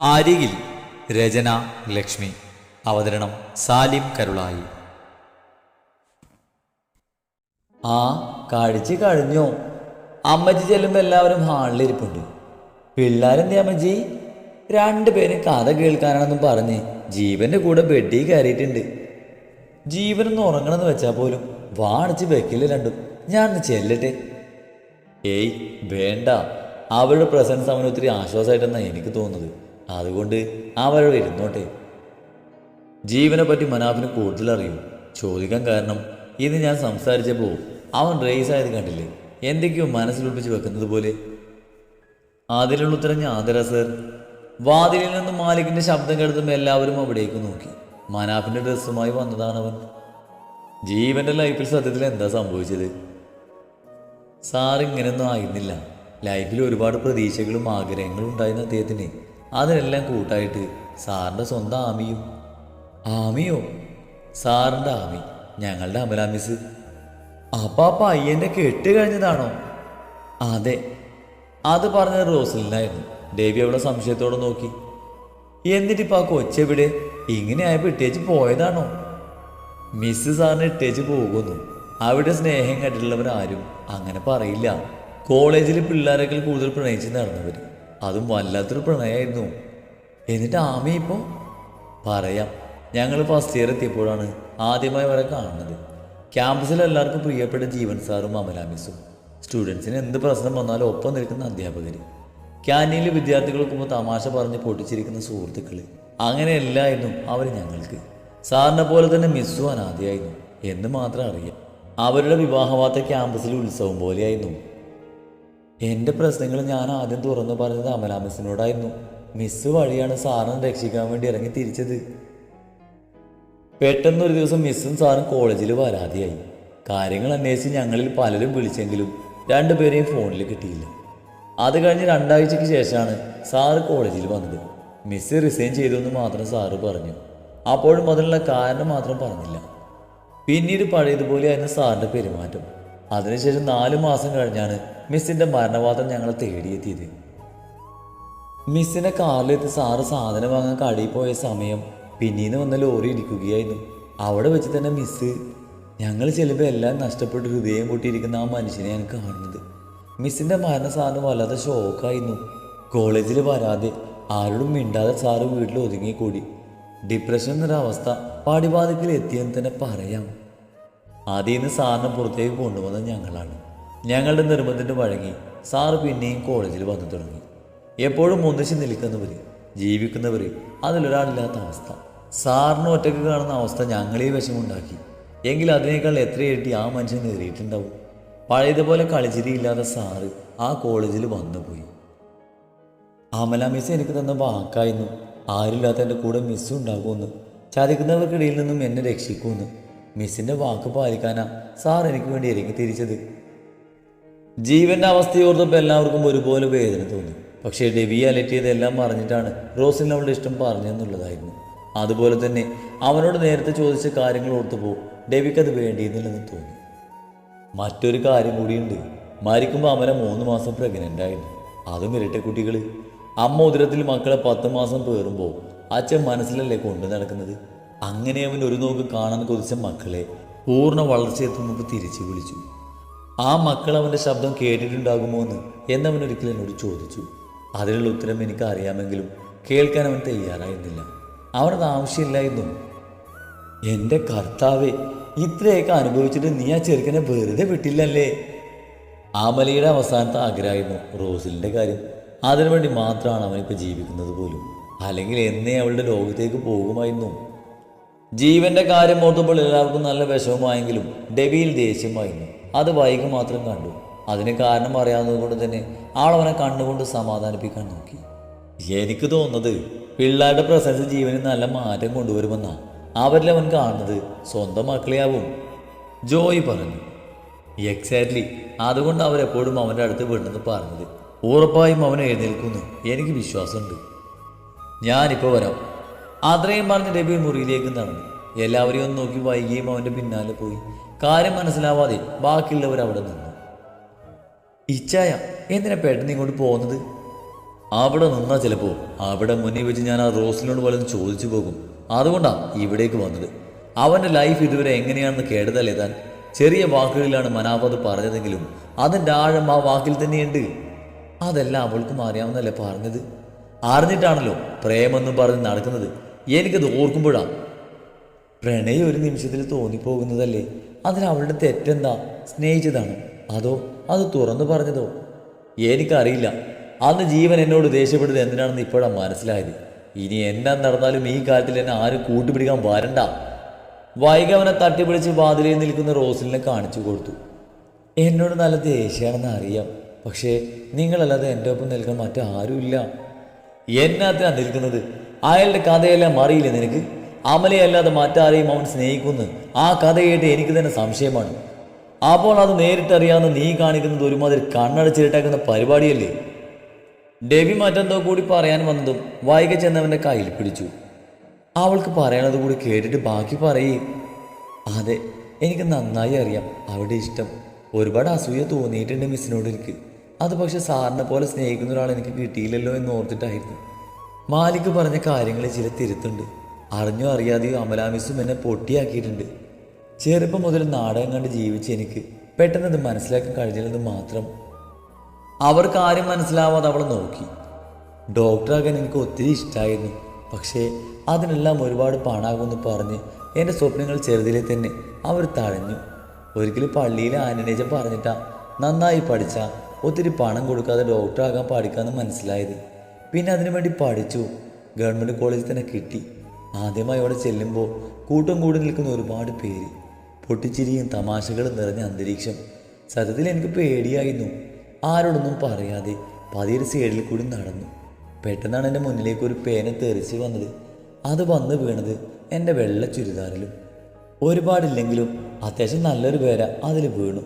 അരികിൽ രചന ലക്ഷ്മി അവതരണം സാലിം കരുളായി. ആ കഴിച്ച് കഴിഞ്ഞോ? അമ്മജി ചെല്ലുമ്പോൾ എല്ലാവരും ഹാളിലിരിപ്പുണ്ട് പിള്ളേരെന്തി അമ്മച്ചി? രണ്ടുപേരും കഥ കേൾക്കാനാണെന്നും പറഞ്ഞ് ജീവന്റെ കൂടെ ബെഡിൽ കയറിയിട്ടുണ്ട്. ജീവനൊന്ന് ഉറങ്ങണമെന്ന് വെച്ചാൽ പോലും വാണിച്ച് വെക്കില്ല രണ്ടും. ഞാൻ ചെല്ലട്ടെ. ഏയ് വേണ്ട. അവരുടെ പ്രസൻസ് അവനൊത്തിരി ആശ്വാസമായിട്ടെന്നാണ് എനിക്ക് തോന്നുന്നത്. അതുകൊണ്ട് അവരോട് ഇരുന്നോട്ടെ. ജീവനെ പറ്റി മനാഫിന് കൂടുതൽ അറിയും ചോദിക്കാൻ കാരണം ഇത് ഞാൻ സംസാരിച്ചപ്പോൾ അവൻ റേസ് ആയത് കണ്ടില്ലേ? എന്തൊക്കെയോ മനസ്സിലൊട്ടിച്ച് വെക്കുന്നത് പോലെ. അതിലുള്ള ഉത്തരം ഞാൻ ആദര സർ വാതിലിൽ നിന്നും മാലിക്കിന്റെ ശബ്ദം കേട്ടതും എല്ലാവരും അവിടേക്ക് നോക്കി. മനാഫിന്റെ ഡ്രസ്സുമായി വന്നതാണ് അവൻ. ജീവന്റെ ലൈഫിൽ സത്യത്തിൽ എന്താ സംഭവിച്ചത്? സാർ ഇങ്ങനെയൊന്നും ആയിരുന്നില്ല. ലൈഫിൽ ഒരുപാട് പ്രതീക്ഷകളും ആഗ്രഹങ്ങളും ഉണ്ടായിരുന്ന അദ്ദേഹത്തിന്. അതിനെല്ലാം കൂട്ടായിട്ട് സാറിന്റെ സ്വന്തം ആമിയും. ആമിയോ? സാറിന്റെ ആമി. ഞങ്ങളുടെ അമലാമിസ്. അപ്പാപ്പ അപ്പം ആ പയ്യന്റെ കെട്ട് കഴിഞ്ഞതാണോ? അതെ. അത് പറഞ്ഞത് റോസലിനായിരുന്നു. ദേവി അവളെ സംശയത്തോടെ നോക്കി. എന്നിട്ടിപ്പോൾ ആ കൊച്ചെവിടെ? ഇങ്ങനെ ആയപ്പോൾ ഇട്ടേച്ച് പോയതാണോ? മിസ് സാറിന് ഇട്ടേച്ച് പോകുന്നു. അവിടെ സ്നേഹം കണ്ടിട്ടുള്ളവരാരും അങ്ങനെ പറയില്ല. കോളേജിൽ പിള്ളേരെക്കാൾ കൂടുതൽ പ്രണയിച്ച് നടന്നവർ അതും വല്ലാത്തൊരു പ്രണയമായിരുന്നു എന്നിട്ട് ആമി ഇപ്പോൾ പറയാം ഞങ്ങൾ ഫസ്റ്റ് ഇയർ എത്തിയപ്പോഴാണ് ആദ്യമായി അവരെ കാണുന്നത്. ക്യാമ്പസിൽ എല്ലാവർക്കും പ്രിയപ്പെട്ട ജീവൻ സാറും അമല മിസ്സും സ്റ്റുഡൻസിന് എന്ത് പ്രശ്നം വന്നാലും ഒപ്പം നിൽക്കുന്ന അധ്യാപകർ ക്യാന്റീനിൽ വിദ്യാർത്ഥികൾക്കുമ്പോൾ തമാശ പറഞ്ഞ് പൊട്ടിച്ചിരിക്കുന്ന സുഹൃത്തുക്കൾ അങ്ങനെയല്ലായിരുന്നു അവർ ഞങ്ങൾക്ക്. സാറിനെ പോലെ തന്നെ മിസ്സും അനാദിയായിരുന്നു എന്ന് മാത്രം അറിയാം. അവരുടെ വിവാഹവാർത്ത ക്യാമ്പസിൽ ഉത്സവം പോലെയായിരുന്നു. എന്റെ പ്രശ്നങ്ങൾ ഞാൻ ആദ്യം തുറന്നു പറഞ്ഞത് അമല മിസ്സിനോടായിരുന്നു മിസ് വഴിയാണ് സാറിനെ രക്ഷിക്കാൻ വേണ്ടി ഇറങ്ങി തിരിച്ചത്. പെട്ടെന്ന് ഒരു ദിവസം മിസ്സും സാറും കോളേജിൽ പരാതിയായി. കാര്യങ്ങൾ അന്വേഷിച്ച് ഞങ്ങളിൽ പലരും വിളിച്ചെങ്കിലും രണ്ടുപേരെയും ഫോണിൽ കിട്ടിയില്ല. അത് കഴിഞ്ഞ് രണ്ടാഴ്ചയ്ക്ക് ശേഷമാണ് സാറ് കോളേജിൽ വന്നത്. മിസ് റിസൈൻ ചെയ്തു എന്ന് മാത്രം സാറ് പറഞ്ഞു. അപ്പോഴും അതിനുള്ള കാരണം മാത്രം പറഞ്ഞില്ല. പിന്നീട് പഴയതുപോലെയായിരുന്നു സാറിന്റെ പെരുമാറ്റം. അതിനുശേഷം നാല് മാസം കഴിഞ്ഞാണ് മിസ്സിന്റെ മരണവാദം ഞങ്ങൾ തേടിയെത്തിയത്. മിസ്സിനെ കാറിലെത്തി സാറ് സാധനം വാങ്ങാൻ കടയിൽ പോയ സമയം പിന്നീന്ന് വന്ന ലോറി ഇരിക്കുകയായിരുന്നു അവിടെ വെച്ച് തന്നെ മിസ്സ് ഞങ്ങൾ ചിലപ്പോൾ എല്ലാം നഷ്ടപ്പെട്ട് ഹൃദയം കൂട്ടിയിരിക്കുന്ന ആ മനുഷ്യനെ ഞാൻ കാണുന്നത്. മിസ്സിന്റെ മരണ സാറിന് വല്ലാതെ ഷോക്കായിരുന്നു. കോളേജിൽ വരാതെ ആരോടും മിണ്ടാതെ സാറ് വീട്ടിൽ ഒതുങ്ങിക്കൂടി ഡിപ്രഷൻ എന്നൊരവസ്ഥ പാടിബാധക്കിൽ എത്തിയെന്ന് തന്നെ പറയാം. ആദ്യം സാറിനെ പുറത്തേക്ക് കൊണ്ടുവന്നത് ഞങ്ങളാണ്. ഞങ്ങളുടെ നിർബന്ധത്തിന് വഴങ്ങി സാറ് പിന്നെയും കോളേജിൽ വന്നു തുടങ്ങി. എപ്പോഴും ഒന്നിച്ച് നിൽക്കുന്നവർ ജീവിക്കുന്നവർ അതിലൊരാളില്ലാത്ത അവസ്ഥ. സാറിന് ഒറ്റയ്ക്ക് കാണുന്ന അവസ്ഥ ഞങ്ങളെ വിഷമുണ്ടാക്കി എങ്കിൽ അതിനേക്കാൾ എത്ര ഇരട്ടി ആ മനുഷ്യൻ നേറിയിട്ടുണ്ടാവും പഴയതുപോലെ കളിച്ചിരിയില്ലാത്ത സാറ് ആ കോളേജിൽ വന്നു പോയി. അമല മിസ് എനിക്ക് തന്ന വാക്കായിരുന്നു. ആരില്ലാത്ത എന്റെ കൂടെ മിസ്സും ഉണ്ടാകുമെന്ന്. ചതിക്കുന്നവർക്കിടയിൽ നിന്നും എന്നെ രക്ഷിക്കുമെന്ന്. മിസ്സിന്റെ വാക്ക് പാലിക്കാനാ സാർ എനിക്ക് വേണ്ടി ഇറങ്ങി തിരിച്ചത്. ജീവന്റെ അവസ്ഥയോർത്തപ്പോൾ എല്ലാവർക്കും ഒരുപോലെ വേദന തോന്നി. പക്ഷേ ഡെവി അലറ്റിയതെല്ലാം പറഞ്ഞിട്ടാണ് റോസിന് അവളുടെ ഇഷ്ടം പറഞ്ഞെന്നുള്ളതായിരുന്നു. അതുപോലെ തന്നെ അവനോട് നേരത്തെ ചോദിച്ച കാര്യങ്ങൾ ഓർത്തപ്പോൾ ഡെവിക്ക് അത് വേണ്ടിയിരുന്നില്ലെന്ന് തോന്നി. മറ്റൊരു കാര്യം കൂടിയുണ്ട്. മരിക്കുമ്പോൾ അമല മൂന്ന് മാസം പ്രഗ്നന്റ് ആയിരുന്നു. അതും ഇരട്ടക്കുട്ടികൾ അമ്മ ഉദരത്തിൽ മക്കളെ പത്ത് മാസം പേറുമ്പോൾ അച്ഛൻ മനസ്സിലല്ലേ കൊണ്ടു നടക്കുന്നത്? അങ്ങനെ അവൻ ഒരു നോക്ക് കാണാൻ കൊതിച്ച മക്കളെ പൂർണ വളർച്ചയെത്തുമ്പോൾ തിരിച്ചു വിളിച്ചു. ആ മക്കൾ അവന്റെ ശബ്ദം കേട്ടിട്ടുണ്ടാകുമോ എന്ന് എന്നവൻ ഒരിക്കലും എന്നോട് ചോദിച്ചു. അതിനുള്ള ഉത്തരം എനിക്ക് അറിയാമെങ്കിലും കേൾക്കാൻ അവൻ തയ്യാറായിരുന്നില്ല. അവനത് ആവശ്യമില്ലായിരുന്നു. എന്റെ കർത്താവെ ഇത്രയൊക്കെ അനുഭവിച്ചിട്ട് നീ ആ ചെറുക്കനെ വെറുതെ വിട്ടില്ലല്ലേ? ആമലയുടെ അവസാനത്തെ ആഗ്രഹമായിരുന്നു റോസിലിന്റെ കാര്യം. അതിനുവേണ്ടി മാത്രമാണ് അവനിപ്പോൾ ജീവിക്കുന്നത് പോലും. അല്ലെങ്കിൽ എന്നേ അവളുടെ ലോകത്തേക്ക് പോകുമായിരുന്നു. ജീവന്റെ കാര്യം ഓർത്തപ്പോൾ എല്ലാവർക്കും നല്ല വിഷമമായെങ്കിലും ഡെബിയിൽ ദേഷ്യമായിരുന്നു. അത് വൈകി മാത്രം കണ്ടു. അതിന് കാരണം അറിയാവുന്നത് കൊണ്ട് തന്നെ ആളവനെ കണ്ണുകൊണ്ട് സമാധാനിപ്പിക്കാൻ നോക്കി. എനിക്ക് തോന്നുന്നത് പിള്ളേരുടെ പ്രസൻസ് ജീവനിൽ നല്ല മാറ്റം കൊണ്ടുവരുമെന്നാ. അവരിൽ അവൻ കാണുന്നത് സ്വന്തം മക്കളെയാവും. ജോയി പറഞ്ഞു. എക്സാക്ട്ലി അതുകൊണ്ട് അവരെപ്പോഴും അവന്റെ അടുത്ത് വിടുന്നത് പറഞ്ഞത് ഉറപ്പായും അവൻ എഴുന്നേൽക്കുന്നു. എനിക്ക് വിശ്വാസമുണ്ട്. ഞാനിപ്പോൾ വരാം. അത്രയും പറഞ്ഞ് രബി മുറിയിലേക്ക് നടന്നു. എല്ലാവരെയും ഒന്ന് നോക്കി വൈകിയും അവന്റെ പിന്നാലെ പോയി. കാര്യം മനസ്സിലാവാതെ ബാക്കിയുള്ളവർ അവിടെ നിന്നു. ഇച്ചായ എന്തിനാ പെട്ടെന്ന് ഇങ്ങോട്ട് പോകുന്നത്? അവിടെ നിന്നാ ചിലപ്പോൾ അവിടെ മുന്നിൽ വെച്ച് ഞാൻ ആ റോസിനോട് വല്ലതും ചോദിച്ചു പോകും. അതുകൊണ്ടാ ഇവിടേക്ക് വന്നത്. അവന്റെ ലൈഫ് ഇതുവരെ എങ്ങനെയാണെന്ന് കേട്ടതല്ലേ താൻ? ചെറിയ വാക്കുകളിലാണ് മനാപത് പറഞ്ഞതെങ്കിലും അതിന്റെ ആഴം ആ വാക്കിൽ തന്നെയുണ്ട്. അതെല്ലാം അവൾക്കും അറിയാവുന്നല്ലേ പറഞ്ഞത്? അറിഞ്ഞിട്ടാണല്ലോ പ്രേമെന്നും പറഞ്ഞ് നടക്കുന്നത്. എനിക്കത് ഓർക്കുമ്പോഴാണ് പ്രണയം ഒരു നിമിഷത്തിൽ തോന്നിപ്പോകുന്നതല്ലേ? അതിന് അവളുടെ തെറ്റെന്താ? സ്നേഹിച്ചതാണ്. അതോ അത് തുറന്നു പറഞ്ഞതോ? എനിക്കറിയില്ല. അന്ന് ജീവൻ എന്നോട് ദേഷ്യപ്പെട്ടത് എന്തിനാണെന്ന് ഇപ്പോഴാണ് മനസ്സിലായത്. ഇനി എന്നാ നടന്നാലും ഈ കാലത്തിൽ എന്നെ ആരും കൂട്ടുപിടിക്കാൻ വരണ്ട. വൈകവനെ തട്ടിപ്പിടിച്ച് വാതിലിൽ നിൽക്കുന്ന റോസിലിനെ കാണിച്ചു കൊടുത്തു. എന്നോട് നല്ല ദേഷ്യമാണെന്ന് അറിയാം. പക്ഷേ നിങ്ങളല്ലാതെ എന്റെ ഒപ്പം നിൽക്കാൻ മറ്റാരുമില്ല. എന്നാത്തിനാ നിൽക്കുന്നത്? അയാളുടെ കഥയെല്ലാം അറിയില്ല നിനക്ക്? അമലയല്ലാതെ മറ്റാരെയും അവൻ സ്നേഹിക്കുന്നു ആ കഥ കേട്ട് എനിക്ക് തന്നെ സംശയമാണ്. അപ്പോൾ അത് നേരിട്ടറിയാവുന്ന നീ കാണിക്കുന്നത് ഒരുമാതിരി കണ്ണടച്ചിരട്ടാക്കുന്ന പരിപാടിയല്ലേ? ഡെബി മറ്റെന്തോ കൂടി പറയാൻ വന്നതും വൈകി ചെന്നവന്റെ കയ്യിൽ പിടിച്ചു. അവൾക്ക് പറയണത് കൂടി കേട്ടിട്ട് ബാക്കി പറയേ. അതെ എനിക്ക് നന്നായി അറിയാം. അവിടെ ഇഷ്ടം. ഒരുപാട് അസൂയ തോന്നിയിട്ടുണ്ട് മിസ്സിനോട് എനിക്ക്. അത് പക്ഷെ സാറിനെ പോലെ സ്നേഹിക്കുന്ന ഒരാൾ എനിക്ക് കിട്ടിയില്ലല്ലോ എന്ന് ഓർത്തിട്ടായിരുന്നു. മാലിക് പറഞ്ഞ കാര്യങ്ങളെ ചില തിരുത്തുണ്ട്. അറിഞ്ഞോ അറിയാതെയോ അമലാമിസും എന്നെ പൊട്ടിയാക്കിയിട്ടുണ്ട്. ചെറുപ്പം മുതൽ നാടകം കണ്ട് ജീവിച്ച എനിക്ക് പെട്ടെന്ന് അത് മനസ്സിലാക്കാൻ കഴിഞ്ഞില്ലെന്ന് മാത്രം. അവർക്ക് ആരും മനസ്സിലാവാതെ അവളെ നോക്കി. ഡോക്ടറാകാൻ എനിക്ക് ഒത്തിരി ഇഷ്ടമായിരുന്നു പക്ഷേ അതിനെല്ലാം ഒരുപാട് പണാകുമെന്ന് പറഞ്ഞ് എന്റെ സ്വപ്നങ്ങൾ ചെറുതിലെ തന്നെ അവർ തഴഞ്ഞു. ഒരിക്കലും പള്ളിയിൽ ആനനേജം പറഞ്ഞിട്ടാ നന്നായി പഠിച്ച ഒത്തിരി പണം കൊടുക്കാതെ ഡോക്ടറാകാൻ പഠിക്കാമെന്ന് മനസ്സിലായത്. പിന്നെ അതിനുവേണ്ടി പഠിച്ചു. ഗവൺമെന്റ് കോളേജിൽ തന്നെ കിട്ടി. ആദ്യമായി അവിടെ ചെല്ലുമ്പോൾ കൂട്ടം കൂടി നിൽക്കുന്ന ഒരുപാട് പേര്. പൊട്ടിച്ചിരിയും തമാശകളും നിറഞ്ഞ അന്തരീക്ഷം. സത്യത്തിൽ എനിക്ക് പേടിയായിരുന്നു. ആരോടൊന്നും പറയാതെ പതിയൊരു സൈഡിൽ കൂടി നടന്നു. പെട്ടെന്നാണ് എന്റെ മുന്നിലേക്ക് ഒരു പേന തെറിച്ച് വന്നത്. അത് വന്ന് വീണത് എന്റെ വെള്ള ചുരിദാറിലും. ഒരുപാടില്ലെങ്കിലും അത്യാവശ്യം നല്ലൊരു പേര അതിൽ വീണു.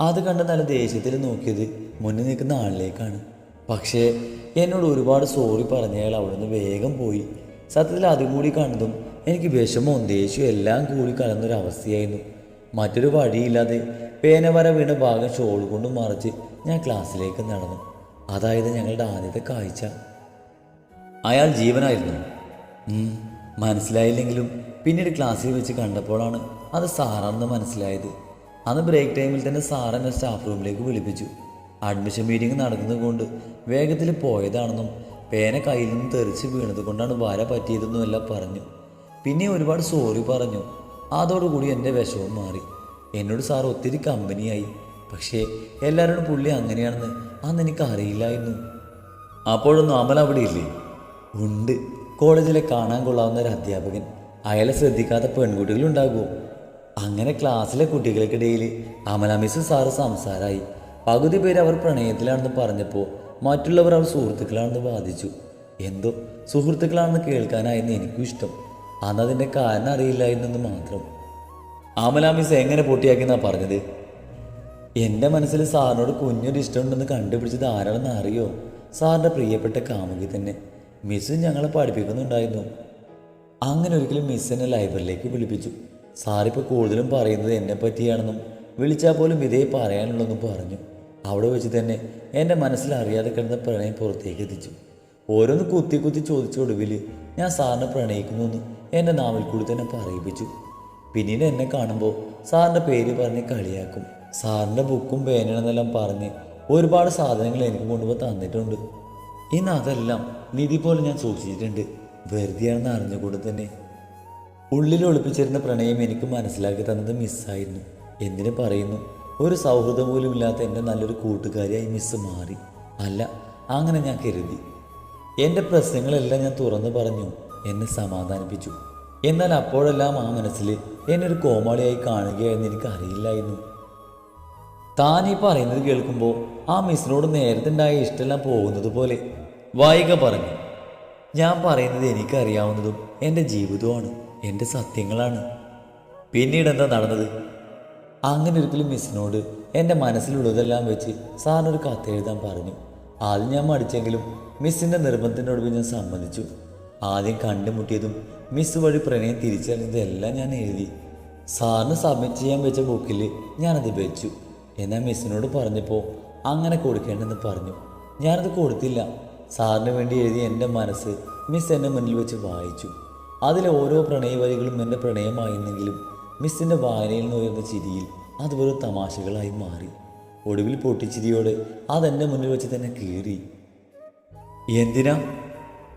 അത് കണ്ട് നല്ല ദേഷ്യത്തിൽ നോക്കിയത് മുന്നിൽ നിൽക്കുന്ന ആളിലേക്കാണ്. പക്ഷേ എന്നോട് ഒരുപാട് സോറി പറഞ്ഞയാൾ അവിടുന്ന് വേഗം പോയി. സത്യത്തിൽ അതും കൂടി കണ്ടതും എനിക്ക് വിഷമവും ദേഷ്യവും എല്ലാം കൂടി കലർന്നൊരവസ്ഥയായിരുന്നു മറ്റൊരു വഴിയില്ലാതെ പേന വര വീണ ഭാഗം ഷോൾ കൊണ്ട് മറിച്ച് ഞാൻ ക്ലാസ്സിലേക്ക് നടന്നു. അതായത് ഞങ്ങളുടെ ആദ്യത്തെ കാഴ്ച. അയാൾ ജീവനായിരുന്നു. മനസ്സിലായില്ലെങ്കിലും പിന്നീട് ക്ലാസ്സിൽ വെച്ച് കണ്ടപ്പോഴാണ് അത് സാറാണെന്ന് മനസ്സിലായത്. അന്ന് ബ്രേക്ക് ടൈമിൽ തന്നെ സാർ എന്നെ സ്റ്റാഫ് റൂമിലേക്ക് വിളിപ്പിച്ചു. അഡ്മിഷൻ മീറ്റിംഗ് നടക്കുന്നത് കൊണ്ട് വേഗത്തിൽ പോയതാണെന്നും പേന കയ്യിൽ നിന്ന് തെറിച്ച് വീണത് കൊണ്ടാണ് വര പറ്റിയതെന്നും എല്ലാം പറഞ്ഞു. പിന്നെ ഒരുപാട് സോറി പറഞ്ഞു. അതോടുകൂടി എന്റെ വിഷമം മാറി. എന്നോട് സാർ ഒത്തിരി കമ്പനിയായി. പക്ഷേ എല്ലാവരോടും പുള്ളി അങ്ങനെയാണെന്ന് അന്ന് എനിക്ക് അറിയില്ലായിരുന്നു അപ്പോഴൊന്നും അമൽ അവിടെ ഇല്ലേ? ഉണ്ട്. കോളേജിലെ കാണാൻ കൊള്ളാവുന്ന ഒരു അധ്യാപകൻ. അയാളെ ശ്രദ്ധിക്കാത്ത പെൺകുട്ടികളുണ്ടാകുമോ അങ്ങനെ ക്ലാസ്സിലെ കുട്ടികൾക്കിടയിൽ അമല മിസ് സാറ് സംസാരമായി. പകുതി പേര് അവർ പ്രണയത്തിലാണെന്ന് പറഞ്ഞപ്പോൾ മറ്റുള്ളവർ അവർ സുഹൃത്തുക്കളാണെന്ന് വാദിച്ചു. എന്തോ? സുഹൃത്തുക്കളാണെന്ന് കേൾക്കാനായിരുന്നു എനിക്കും ഇഷ്ടം. അന്ന് അതിന്റെ കാരണം അറിയില്ലായിരുന്നെന്ന് മാത്രം. ആമലാ മിസ് എങ്ങനെ പൊട്ടിയാക്കിയെന്നാ പറഞ്ഞത്? എന്റെ മനസ്സിൽ സാറിനോട് കുഞ്ഞൊരു ഇഷ്ടമുണ്ടെന്ന് കണ്ടുപിടിച്ചത് ആരാണെന്ന് അറിയോ? സാറിന്റെ പ്രിയപ്പെട്ട കാമുകി തന്നെ. മിസ് ഞങ്ങളെ പഠിപ്പിക്കുന്നുണ്ടായിരുന്നു. അങ്ങനെ ഒരിക്കലും മിസ് എന്നെ ലൈബ്രറിയിലേക്ക് വിളിപ്പിച്ചു. സാറിപ്പോൾ കൂടുതലും പറയുന്നത് എന്നെ പറ്റിയാണെന്നും വിളിച്ചാൽ പോലും ഇതേ പറയാനുള്ളതെന്നും പറഞ്ഞു. അവിടെ വെച്ച് തന്നെ എന്റെ മനസ്സിൽ അറിയാതെ കിടന്ന പ്രണയം പുറത്തേക്ക് എത്തിച്ചു. ഓരോന്ന് കുത്തി കുത്തി ചോദിച്ച ഒടുവിൽ ഞാൻ സാറിനെ പ്രണയിക്കുന്നുവെന്ന് എന്റെ നാവിൽ കൂടി തന്നെ പറയിപ്പിച്ചു. പിന്നീട് എന്നെ കാണുമ്പോൾ സാറിന്റെ പേര് പറഞ്ഞ് കളിയാക്കും. സാറിന്റെ ബുക്കും പേനയാണെന്നെല്ലാം പറഞ്ഞ് ഒരുപാട് സാധനങ്ങൾ എനിക്ക് കൊണ്ടുപോയി തന്നിട്ടുണ്ട്. ഇന്ന് അതെല്ലാം നിധി പോലെ ഞാൻ സൂക്ഷിച്ചിട്ടുണ്ട്. വെറുതെയാണെന്ന് അറിഞ്ഞുകൂടെ തന്നെ ഉള്ളിൽ ഒളിപ്പിച്ചിരുന്ന പ്രണയം എനിക്ക് മനസ്സിലാക്കി തന്നത് മിസ്സായിരുന്നു എന്തിനു പറയുന്നു ഒരു സൗഹൃദം പോലും ഇല്ലാത്ത എന്റെ നല്ലൊരു കൂട്ടുകാരിയായി മിസ് മാറി. അല്ല അങ്ങനെ ഞാൻ കരുതി. എന്റെ പ്രശ്നങ്ങളെല്ലാം ഞാൻ തുറന്നു പറഞ്ഞു എന്നെ സമാധാനിപ്പിച്ചു. എന്നാൽ അപ്പോഴെല്ലാം ആ മനസ്സിൽ എന്നെ ഒരു കോമാളിയായി കാണുകയായിരുന്നു എനിക്ക് അറിയില്ലായിരുന്നു. താൻ ഈ പറയുന്നത് കേൾക്കുമ്പോൾ ആ മിസ്സിനോട് നേരത്തെ ഉണ്ടായ ഇഷ്ടമെല്ലാം പോകുന്നത് പോലെ വായിക പറഞ്ഞു ഞാൻ പറയുന്നത് എനിക്കറിയാവുന്നതും എന്റെ ജീവിതവുമാണ് എന്റെ സത്യങ്ങളാണ്. പിന്നീട് എന്താ നടന്നത്? അങ്ങനെ ഒരിക്കലും മിസ്സിനോട് എന്റെ മനസ്സിലുള്ളതെല്ലാം വെച്ച് സാറിനൊരു കത്തെഴുതാൻ പറഞ്ഞു. ആദ്യം ഞാൻ മടിച്ചെങ്കിലും മിസ്സിന്റെ നിർബന്ധത്തിനോട് ഞാൻ സമ്മതിച്ചു. ആദ്യം കണ്ടുമുട്ടിയതും മിസ് വഴി പ്രണയം തിരിച്ചറിഞ്ഞതെല്ലാം ഞാൻ എഴുതി. സാറിന് സബ്മിറ്റ് ചെയ്യാൻ വെച്ച ബുക്കിൽ ഞാനത് വെച്ചു. എന്നാൽ മിസ്സിനോട് പറഞ്ഞപ്പോൾ അങ്ങനെ കൊടുക്കേണ്ടെന്ന് പറഞ്ഞു. ഞാനത് കൊടുത്തില്ല. സാറിന് വേണ്ടി എഴുതി എന്റെ മനസ്സ് മിസ് എന്റെ മുന്നിൽ വെച്ച് വായിച്ചു. അതിലെ ഓരോ പ്രണയ വരികളും എന്റെ പ്രണയമായിരുന്നെങ്കിലും മിസ്സിന്റെ വായനയിൽ നിന്ന് ഉയർന്ന ചിരിയിൽ അത് വെറും തമാശകളായി മാറി. ഒടുവിൽ പൊട്ടിച്ചിരിയോട് അതെന്റെ മുന്നിൽ വെച്ച് തന്നെ കീറി. എന്തിനാ?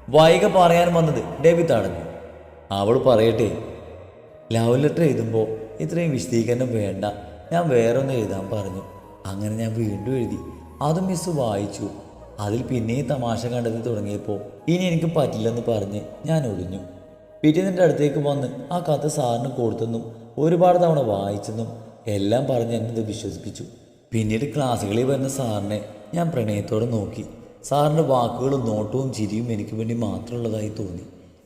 വൈക പറയാൻ വന്നത് ഡേവി തടഞ്ഞു അവൾ പറയട്ടെ. ലവ് ലെറ്റർ എഴുതുമ്പോൾ ഇത്രയും വിശദീകരണം വേണ്ട. ഞാൻ വേറെ ഒന്ന് എഴുതാൻ പറഞ്ഞു. അങ്ങനെ ഞാൻ വീണ്ടും എഴുതി. അതും മിസ് വായിച്ചു. അതിൽ പിന്നെയും തമാശ കണ്ടെത്തി തുടങ്ങിയപ്പോൾ ഇനി എനിക്ക് പറ്റില്ലെന്ന് പറഞ്ഞ് ഞാൻ ഒഴിഞ്ഞു പിറ്റേന്നിന്റെ അടുത്തേക്ക് വന്ന് ആ കത്ത് സാറിന് കൊടുത്തെന്നും ഒരുപാട് തവണ വായിച്ചെന്നും എല്ലാം പറഞ്ഞ് എന്നെ ഇത് വിശ്വസിപ്പിച്ചു. പിന്നീട് ക്ലാസ്സുകളിൽ വരുന്ന സാറിനെ ഞാൻ പ്രണയത്തോടെ നോക്കി. സാറിന്റെ വാക്കുകളും നോട്ടവും ചിരിയും എനിക്ക് വേണ്ടി മാത്രമുള്ളതായി തോന്നി.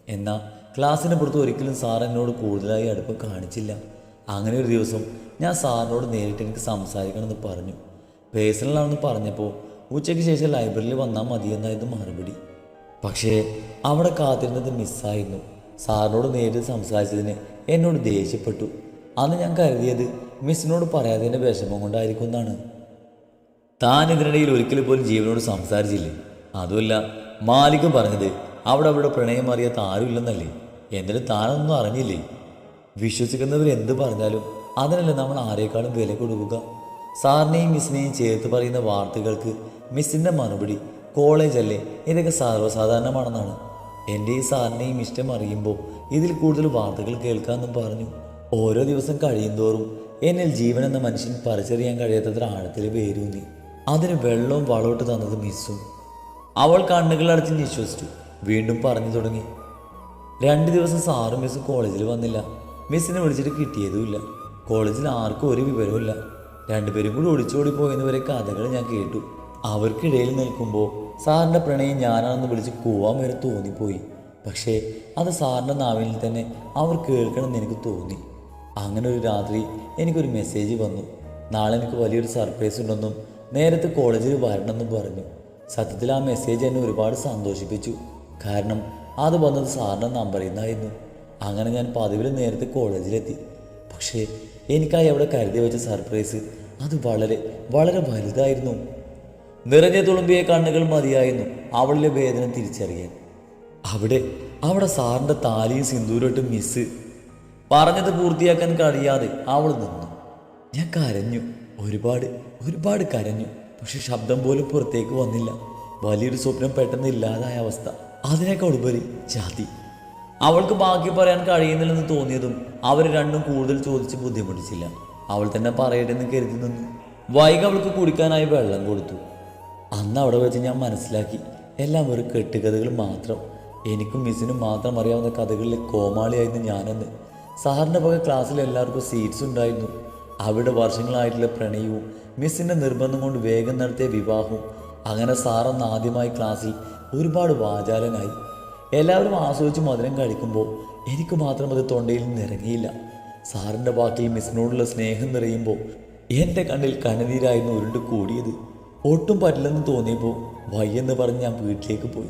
എന്നാൽ ക്ലാസ്സിന് പുറത്ത് ഒരിക്കലും സാർ എന്നോട് കൂടുതലായി അടുപ്പം കാണിച്ചില്ല. അങ്ങനെ ഒരു ദിവസം ഞാൻ സാറിനോട് നേരിട്ട് എനിക്ക് സംസാരിക്കണമെന്ന് പറഞ്ഞു. പേഴ്സണലാണെന്ന് പറഞ്ഞപ്പോൾ ഉച്ചയ്ക്ക് ശേഷം ലൈബ്രറിയിൽ വന്നാൽ മതിയെന്നായിരുന്നു മറുപടി. പക്ഷേ അവിടെ കാത്തിരുന്നത് മിസ്സായിരുന്നു സാറിനോട് നേരിട്ട് സംസാരിച്ചതിന് എന്നോട് ദേഷ്യപ്പെട്ടു. അന്ന് ഞാൻ കരുതിയത് മിസ്സിനോട് പറയാതിന്റെ വിഷമം കൊണ്ടായിരിക്കും എന്നാണ്. താൻ ഇതിനിടയിൽ ഒരിക്കലും പോലും ജീവനോട് സംസാരിച്ചില്ലേ? അതുമല്ല മാലിക്കും പറഞ്ഞത് അവിടെ അവിടെ പ്രണയം അറിയാത്ത ആരുമില്ലെന്നല്ലേ? എന്നിട്ട് താനൊന്നും അറിഞ്ഞില്ലേ? വിശ്വസിക്കുന്നവർ എന്ത് പറഞ്ഞാലും അതിനല്ലേ നമ്മൾ ആരെക്കാളും വില കൊടുക്കുക. സാറിനെയും മിസ്സിനെയും ചേർത്ത് പറയുന്ന വാർത്തകൾക്ക് മിസ്സിന്റെ മറുപടി കോളേജല്ലേ ഇതൊക്കെ സർവസാധാരണമാണെന്നാണ്. ഈ സാറിനെയും ഇഷ്ടം അറിയുമ്പോൾ ഇതിൽ കൂടുതൽ വാർത്തകൾ കേൾക്കാമെന്നും പറഞ്ഞു. ഓരോ ദിവസം കഴിയുന്തോറും എന്നിൽ ജീവൻ എന്ന മനുഷ്യൻ പറിച്ചറിയാൻ കഴിയാത്തത്ര ആഴത്തിൽ വേരൂന്നി. അതിന് വെള്ളവും വളമിട്ട് തന്നത് മിസ്സും. അവൾ കണ്ണുകൾ അടച്ച് നിശ്വസിച്ചു. വീണ്ടും പറഞ്ഞു തുടങ്ങി. രണ്ട് ദിവസം സാറും മിസ്സും കോളേജിൽ വന്നില്ല. മിസ്സിനെ വിളിച്ചിട്ട് കിട്ടിയതുമില്ല. കോളേജിൽ ആർക്കും ഒരു വിവരവുമില്ല. രണ്ടുപേരും കൂടി ഒളിച്ചോടി പോയെന്ന് വരെ കഥകൾ ഞാൻ കേട്ടു. അവർക്കിടയിൽ നിൽക്കുമ്പോൾ സാറിന്റെ പ്രണയം ഞാനാണെന്ന് വിളിച്ച് കൂവാൻ വരെ തോന്നിപ്പോയി. പക്ഷേ അത് സാറിന്റെ നാവിൽ തന്നെ അവർ കേൾക്കണമെന്ന് എനിക്ക് തോന്നി. അങ്ങനെ ഒരു രാത്രി എനിക്കൊരു മെസ്സേജ് വന്നു. നാളെ എനിക്ക് വലിയൊരു സർപ്രൈസ് ഉണ്ടെന്നും നേരത്തെ കോളേജിൽ വരണമെന്നും പറഞ്ഞു. സത്യത്തിൽ ആ മെസ്സേജ് എന്നെ ഒരുപാട് സന്തോഷിപ്പിച്ചു. കാരണം അത് വന്നത് സാറിന്റെ നമ്പറിൽ നിന്നായിരുന്നു. അങ്ങനെ ഞാൻ പതിവിൽ നേരത്തെ കോളേജിലെത്തി പക്ഷേ എനിക്കായി അവിടെ കരുതി വെച്ച സർപ്രൈസ് അത് വളരെ വളരെ വലുതായിരുന്നു. നിറഞ്ഞ തുളുമ്പിയ കണ്ണുകൾ മതിയായിരുന്നു അവളിലെ വേദന തിരിച്ചറിയാൻ. അവിടെ അവിടെ സാറിന്റെ താലിയും സിന്ദൂരിട്ട് മിസ് പറഞ്ഞത് പൂർത്തിയാക്കാൻ കഴിയാതെ അവൾ നിന്നു. ഞാൻ കരഞ്ഞു. ഒരുപാട് ഒരുപാട് കരഞ്ഞു. പക്ഷെ ശബ്ദം പോലും പുറത്തേക്ക് വന്നില്ല. വലിയൊരു സ്വപ്നം പെട്ടെന്ന് ഇല്ലാതായ അവസ്ഥ. അതിനേക്കാൾ ഉപരി ജാതി അവൾക്ക് ബാക്കി പറയാൻ കഴിയുന്നില്ലെന്ന് തോന്നിയതും അവർ രണ്ടും കൂടുതൽ ചോദിച്ച് ബുദ്ധിമുട്ടിച്ചില്ല. അവൾ തന്നെ പറയട്ടെ എന്ന് കരുതി നിന്നു വൈകി അവൾക്ക് കുടിക്കാനായി വെള്ളം കൊടുത്തു. അന്ന് അവിടെ വെച്ച് ഞാൻ മനസ്സിലാക്കി എല്ലാം ഒരു കെട്ടുകഥകൾ മാത്രം. എനിക്കും മിസ്സിനും മാത്രം അറിയാവുന്ന കഥകളിലെ കോമാളിയായിരുന്നു ഞാനെന്ന്. സാറിന്റെ പക ക്ലാസ്സിൽ എല്ലാവർക്കും സീറ്റ്സ് ഉണ്ടായിരുന്നു. അവിടെ വർഷങ്ങളായിട്ടുള്ള പ്രണയവും മിസ്സിന്റെ നിർബന്ധം കൊണ്ട് വേഗം നടത്തിയ വിവാഹവും അങ്ങനെ സാറന്ന് ആദ്യമായി ക്ലാസ്സിൽ ഒരുപാട് വാചാലനായി. എല്ലാവരും ആസ്വദിച്ച് മധുരം കഴിക്കുമ്പോൾ എനിക്ക് മാത്രം അത് തൊണ്ടയിൽ നിറങ്ങിയില്ല സാറിന്റെ വാക്കിൽ മിസ്സിനോടുള്ള സ്നേഹം നിറയുമ്പോൾ എന്റെ കണ്ണിൽ കണ്ണുനീരായിരുന്നു ഉരുണ്ട് കൂടിയത്. ഒട്ടും പറ്റില്ലെന്ന് തോന്നിയപ്പോൾ വയ്യെന്ന് പറഞ്ഞ് ഞാൻ വീട്ടിലേക്ക് പോയി.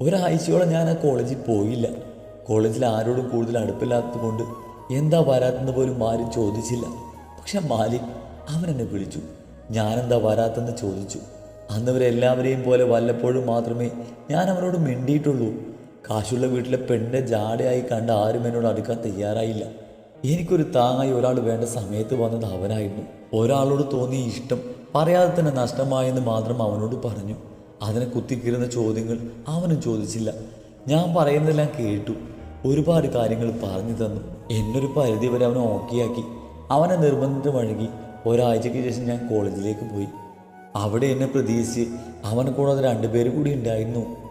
ഒരാഴ്ചയോളം ഞാൻ ആ കോളേജിൽ പോയില്ല. കോളേജിൽ ആരോടും കൂടുതൽ അടുപ്പില്ലാത്തതുകൊണ്ട് എന്താ വരാത്തെന്ന് പോലും ആരും ചോദിച്ചില്ല. പക്ഷെ മാലിൻ അവൻ എന്നെ വിളിച്ചു. ഞാനെന്താ വരാത്തെന്ന് ചോദിച്ചു. അന്ന് ഇവരെല്ലാവരെയും പോലെ വല്ലപ്പോഴും മാത്രമേ ഞാൻ അവനോട് മിണ്ടിയിട്ടുള്ളൂ. കാശുള്ള വീട്ടിലെ പെണ്ണിന്റെ ജാടയായി കണ്ട ആരും എന്നോട് അടുക്കാൻ തയ്യാറായില്ല. എനിക്കൊരു താങ്ങായി ഒരാൾ വേണ്ട സമയത്ത് വന്നത് അവനായിരുന്നു. ഒരാളോട് തോന്നിയ ഇഷ്ടം പറയാതെ തന്നെ നഷ്ടമായെന്ന് മാത്രം അവനോട് പറഞ്ഞു. അതിനെ കുത്തിക്കിരുന്ന ചോദ്യങ്ങൾ അവനും ചോദിച്ചില്ല. ഞാൻ പറയുന്നതെല്ലാം കേട്ടു. ഒരുപാട് കാര്യങ്ങൾ പറഞ്ഞു തന്നു. എന്നൊരു പരിധി വരെ അവനെ ഓക്കെയാക്കി. അവനെ നിർബന്ധം വഴങ്ങി ഒരാഴ്ചയ്ക്ക് ശേഷം ഞാൻ കോളേജിലേക്ക് പോയി. അവിടെ എന്നെ പ്രതീക്ഷിച്ച് അവനെ കൂടാതെ രണ്ടുപേരും കൂടി ഉണ്ടായിരുന്നു.